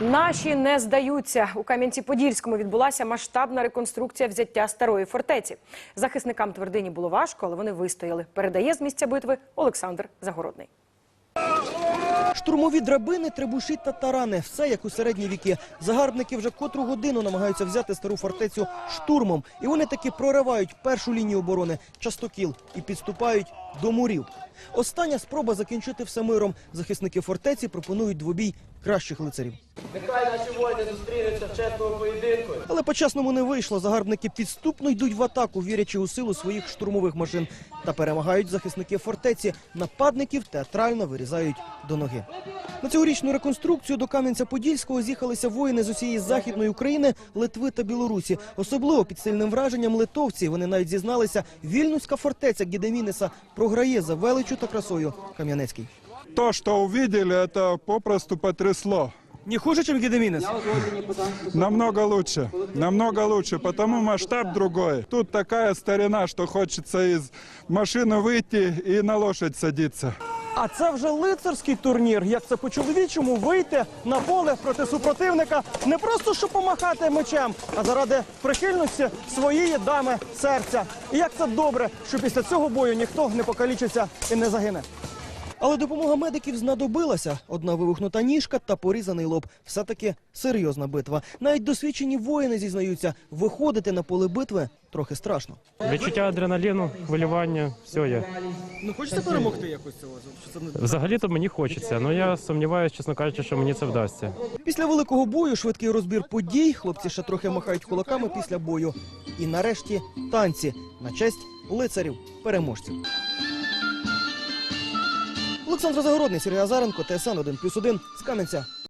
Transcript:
Наші не здаються. У Кам'янці-Подільському відбулася масштабна реконструкція взяття старої фортеці. Захисникам твердині було важко, але вони вистояли. Передає з місця битви Олександр Загородний. Штурмові драбини, трибуші та тарани – все як у середні віки. Загарбники вже котру годину намагаються взяти стару фортецю штурмом. І вони таки проривають першу лінію оборони – частокіл і підступають до мурів. Остання спроба закінчити все миром. Захисники фортеці пропонують двобій кращих лицарів. Нехай наші воїни зустрінуться в чесному поєдинку. Але по-чесному не вийшло. Загарбники підступно йдуть в атаку, вірячи у силу своїх штурмових машин. Та перемагають захисники фортеці. Нападників театрально вирізають до ноги. На цьогорічну реконструкцію до Кам'янця-Подільського з'їхалися воїни з усієї західної України, Литви та Білорусі. Особливо під сильним враженням литовці. Вони навіть зізналися, вільнюська фортеця Гідемінеса програє за величу та красою Кам'янецький. То, что увидели, это попросту потрясло. Не хуже, ніж Гідемінес? Намного лучше, намного лучше, потому масштаб другой. Тут такая старина, что хочется из машины выйти и на лошадь садиться. А це вже лицарський турнір. Як це по-чоловічому вийти на поле проти супротивника не просто щоб помахати мечем, а заради прихильності своєї дами серця. І як це добре, що після цього бою ніхто не покалічиться і не загине. Але допомога медиків знадобилася. Одна вивихнута ніжка та порізаний лоб. Все-таки серйозна битва. Навіть досвідчені воїни зізнаються, виходити на поле битви трохи страшно. Відчуття адреналіну, хвилювання, все є. Ну хочеться перемогти якось цього. Взагалі-то мені хочеться, але я сумніваюся, чесно кажучи, що мені це вдасться. Після великого бою швидкий розбір подій. Хлопці ще трохи махають кулаками після бою. І нарешті танці на честь лицарів переможців. Олександр Загородний, Сергій Азаренко, ТСН 1+,1 з Кам'янця